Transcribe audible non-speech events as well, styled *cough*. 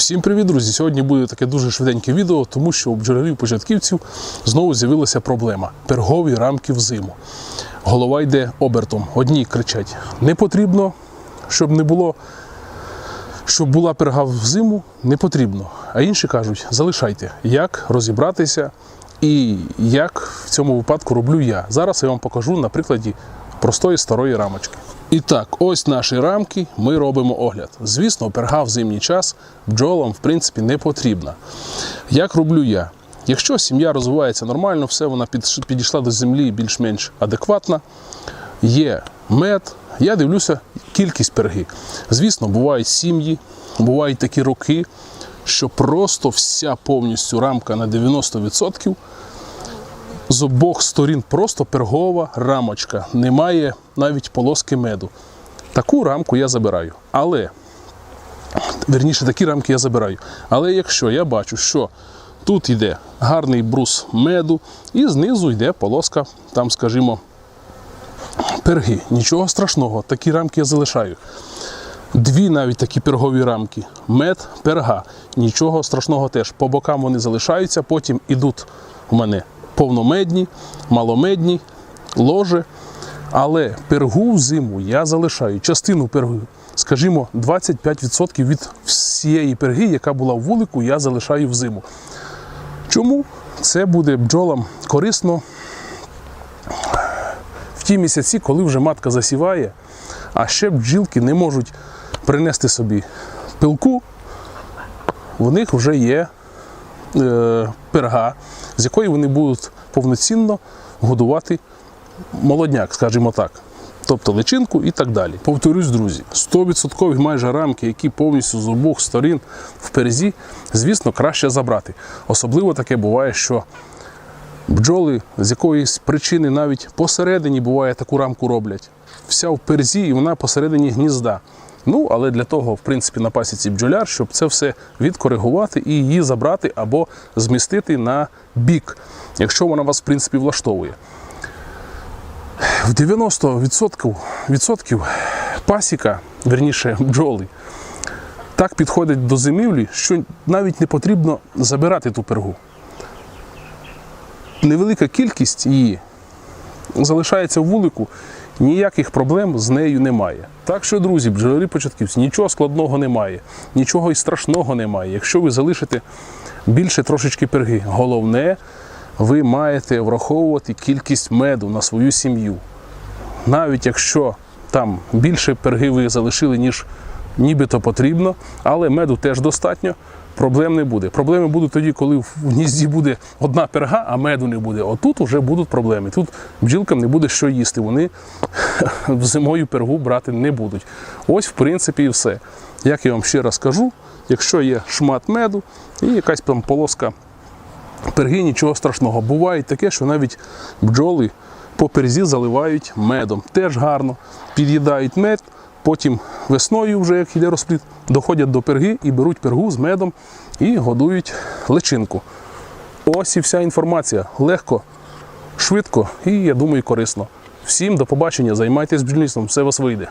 Всім привіт, друзі! Сьогодні буде таке дуже швиденьке відео, тому що у бджолярів початківців знову з'явилася проблема пергові рамки взиму. Голова йде обертом. Одні кричать: не потрібно, щоб не було, щоб була перга взиму, не потрібно. А інші кажуть, залишайте, як розібратися і як в цьому випадку роблю я. Зараз я вам покажу на прикладі простої старої рамочки. І так, ось наші рамки, ми робимо огляд. Звісно, перга в зимній час бджолам в принципі не потрібна. Як роблю я? Якщо сім'я розвивається нормально, все вона підійшла до землі більш-менш адекватна, є мед, я дивлюся кількість перги. Звісно, бувають сім'ї, бувають такі роки, що просто вся повністю рамка на 90% з обох сторін просто пергова рамочка. Немає навіть полоски меду. Таку рамку я забираю. Але, верніше, такі рамки я забираю. Але якщо я бачу, що тут йде гарний брус меду, і знизу йде полоска, там, скажімо, перги. Нічого страшного, такі рамки я залишаю. Дві навіть такі пергові рамки. Мед, перга. Нічого страшного теж. По бокам вони залишаються, потім ідуть у мене повномедні, маломедні, ложе. Але пергу взиму я залишаю. Частину перги, скажімо, 25% від всієї перги, яка була в вулику, я залишаю взиму. Чому? Це буде бджолам корисно в ті місяці, коли вже матка засіває, а ще бджілки не можуть принести собі пилку, в них вже є перга, з якої вони будуть повноцінно годувати молодняк, скажімо так. Тобто личинку і так далі. Повторюсь, друзі, 100% майже рамки, які повністю з обох сторін в перзі, звісно, краще забрати. Особливо таке буває, що бджоли з якоїсь причини навіть посередині буває таку рамку роблять. Вся в перзі і вона посередині гнізда. Ну, але для того, в принципі, на пасіці бджоляр, щоб це все відкоригувати і її забрати або змістити на бік, якщо вона вас, в принципі, влаштовує. В 90% відсотків пасіка, верніше бджоли, так підходить до зимівлі, що навіть не потрібно забирати ту пергу. Невелика кількість її залишається в вулику, ніяких проблем з нею немає. Так що, друзі, бджолярі початківці, нічого складного немає, нічого і страшного немає. Якщо ви залишите більше трошечки перги, головне, ви маєте враховувати кількість меду на свою сім'ю. Навіть якщо там більше перги ви залишили, ніж нібито потрібно, але меду теж достатньо, проблем не буде. Проблеми будуть тоді, коли в гнізді буде одна перга, а меду не буде. Отут вже будуть проблеми. Тут бджілкам не буде що їсти. Вони *laughs* зимою пергу брати не будуть. Ось, в принципі, і все. Як я вам ще раз кажу, якщо є шмат меду і якась там полоска перги, нічого страшного. Буває таке, що навіть бджоли по перзі заливають медом. Теж гарно. Під'їдають мед, потім весною, вже як йде розплід, доходять до перги і беруть пергу з медом і годують личинку. Ось і вся інформація. Легко, швидко і, я думаю, корисно. Всім до побачення, займайтесь бджільництвом, все вас вийде.